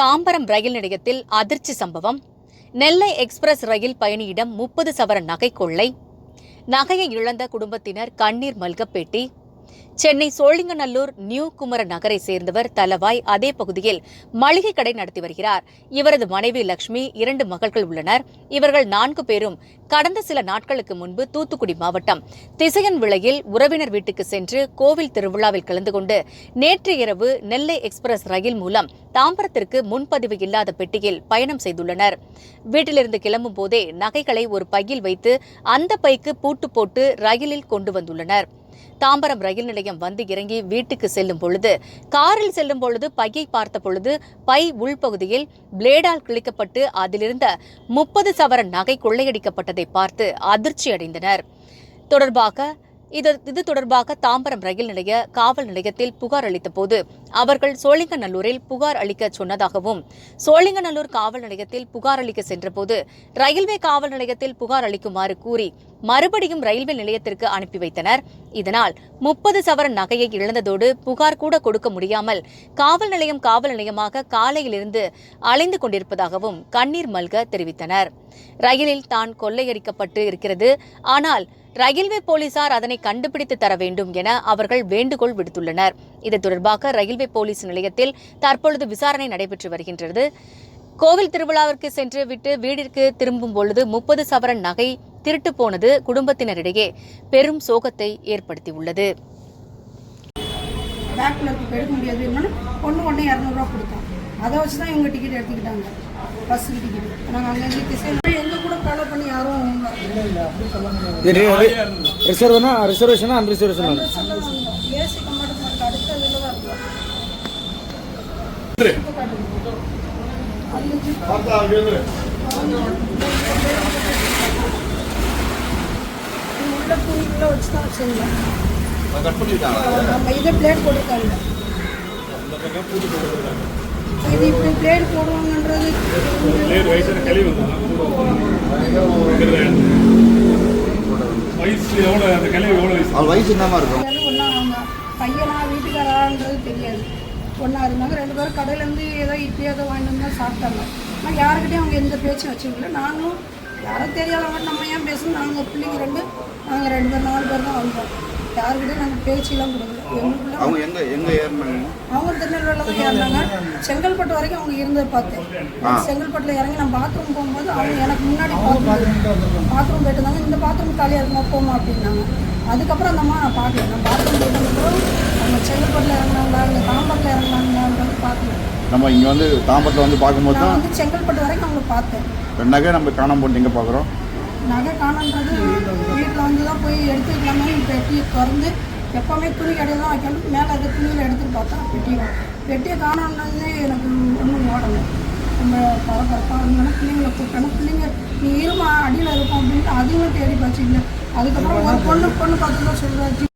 தாம்பரம் ரயில் நிலையத்தில் அதிர்ச்சி சம்பவம். நெல்லை எக்ஸ்பிரஸ் ரயில் பயணியிடம் முப்பது சவர நகை கொள்ளை நகையை இழந்த குடும்பத்தினர் கண்ணீர் மல்கப்பேட்டி. சென்னை சோழிங்கநல்லூர் நியூ குமர நகரை சேர்ந்தவர் தலவாய் அதே பகுதியில் மளிகை கடை நடத்தி வருகிறார். இவரது மனைவி லட்சுமி இரண்டு மகள்கள் உள்ளனர். இவர்கள் நான்கு பேரும் கடந்த சில நாட்களுக்கு முன்பு தூத்துக்குடி மாவட்டம். திசையன் விளையில் உறவினர் வீட்டுக்கு சென்று கோவில் திருவிழாவில் கலந்து கொண்டு நேற்று இரவு நெல்லை எக்ஸ்பிரஸ் ரயில் மூலம் தாம்பரத்திற்கு முன்பதிவு இல்லாத பெட்டியில் பயணம் செய்துள்ளனர். வீட்டிலிருந்து கிளம்பும் போதே நகைகளை ஒரு பையில் வைத்து அந்த பைக்கு பூட்டு போட்டு ரயிலில் கொண்டு வந்துள்ளனர். தாம்பரம் ரயில் நிலையம் வந்து இறங்கி வீட்டுக்கு செல்லும் பொழுது காரில் செல்லும் பொழுது பையை பார்த்த பொழுது பை உள்பகுதியில் பிளேடால் கிழிக்கப்பட்டு அதிலிருந்த முப்பது சவர நகை கொள்ளையடிக்கப்பட்டதை பார்த்து அதிர்ச்சி அடைந்தனர் தொடர்பாக இது இது தொடர்பாக தாம்பரம் ரயில் நிலைய காவல் நிலையத்தில் புகார் அளித்தபோது அவர்கள் சோழிங்கநல்லூரில் புகார் அளிக்க சொன்னதாகவும் சோழிங்கநல்லூர் காவல் நிலையத்தில் புகார் அளிக்க சென்றபோது ரயில்வே காவல் நிலையத்தில் புகார் அளிக்குமாறு கூறி மறுபடியும் ரயில்வே நிலையத்திற்கு அனுப்பி வைத்தனர். இதனால் முப்பது சவரன் நகையை இழந்ததோடு புகார் கூட கொடுக்க முடியாமல் காவல் நிலையம் காவல் நிலையமாக காலையிலிருந்து அலைந்து கொண்டிருப்பதாகவும் கண்ணீர் மல்க தெரிவித்தனர். ரயிலில் தான் கொள்ளையடிக்கப்பட்டு இருக்கிறது. ஆனால் ரயில்வே போலீசார் அதனை கண்டுபிடித்து தர வேண்டும் என அவர்கள் வேண்டுகோள் விடுத்துள்ளனர். இது தொடர்பாக ரயில்வே போலீஸ் நிலையத்தில் தற்பொழுது விசாரணை நடைபெற்று வருகின்றது. கோவில் திருவிழாவிற்கு சென்று விட்டு வீடிற்கு திரும்பும் பொழுது முப்பது சவரன் நகை திருட்டு போனது குடும்பத்தினரிடையே பெரும் சோகத்தை ஏற்படுத்தியுள்ளது. பேக்கில் இருக்க எடுக்க முடியாது. ஒன்று ஒன்று இரநூறுவா கொடுத்தோம். அதை வச்சு தான் இவங்க டிக்கெட் எடுத்துக்கிட்டாங்க. பஸ்ஸுக்கு டிக்கெட் நாங்கள் அங்கேருந்து திசையில் ஃபாலோ பண்ணி யாரும் ரிசர்வ்னா ரிசர்வேஷனா ஏசி கம்பார்ட்மெண்ட் அடுத்த தான் வச்சுருந்தோம் நம்ம இதை பிளேட் போட்டிருக்காங்க. இது இப்படி பிளேட் போடுவாங்கன்றது வயசு எவ்வளோ அந்த கிளவி எவ்வளோ வயசு அவள் வயசு என்னமா இருக்கும்? பையனா வீட்டுக்காரான்றது தெரியாது. ஒன்றா இருந்தாங்க ரெண்டு பேரும் கடையிலேருந்து ஏதோ இட்லி ஏதோ வாங்கிட்டு வந்தால் சாப்பிட்டாங்க. ஆனால் யாருக்கிட்டையும் அவங்க எந்த பேச்சும் வச்சுக்கல நாங்களும் யாரும் தெரியாதவங்க நம்ம ஏன் பேசணும்? நாங்கள் பிள்ளைங்க ரெண்டு நாங்கள் ரெண்டு பேர் நாலு பேர் தான் வந்தோம். யாருக்கிட்டையும் நாங்கள் பேச்செல்லாம் கொடுக்கல. எங்களுக்குள்ள அவங்க எங்க எங்க ஏறினாங்க? அவங்க திருநெல்வேலியில் தான் இறந்தாங்க செங்கல்பட்டு வரைக்கும் அவங்க இருந்ததை பார்த்தேன் செங்கல்பட்டில் இறங்கி நான் பாத்ரூம் போகும்போது அவங்க எனக்கு முன்னாடி பாத்ரூம் பாத்ரூம் போயிட்டு இருந்தாங்க. இந்த பாத்ரூம் காலியாக இருக்குமா போமா அப்படின்னாங்க. அதுக்கப்புறம் அந்த அம்மா நான் பார்க்கல. நான் பாத்ரூம் போயிட்டு அவங்க செங்கல்பட்டில் இறங்கினாங்களா இல்லை தாம்பரத்தில் இறங்கினாங்களான்றது பார்க்கல. நம்ம இங்க வந்து தாம்பரத்தில் வந்து பார்க்கும்போது நான் தான் வந்து செங்கல்பட்டு வரைக்கும் அவங்கள பார்த்தேன். நகை நம்ம காணாம போட்டு எங்க பார்க்குறோம் நகை காணன்றது வீட்டில் வந்து தான் போய் எடுத்துக்கலாமே பெட்டியை திறந்து எப்போவுமே துணி கடையில் தான் வைக்கணும். மேலே இருக்க துணியில் எடுத்துகிட்டு பார்த்தா பெட்டியை பெட்டியை காணோன்னே எனக்கு ஒன்றும் ஓடலை. நம்ம பரபரப்பாக இருந்தாலும் பிள்ளைங்களை கூப்பிட்டணும் பிள்ளைங்க நீ இருமா அடியில் இருக்கும் அப்படின்ட்டு அதுவும் தேடி பார்த்து இல்லை அதுக்கப்புறம் ஒரு பொண்ணு பொண்ணு பார்த்து தான் சொல்கிறாச்சு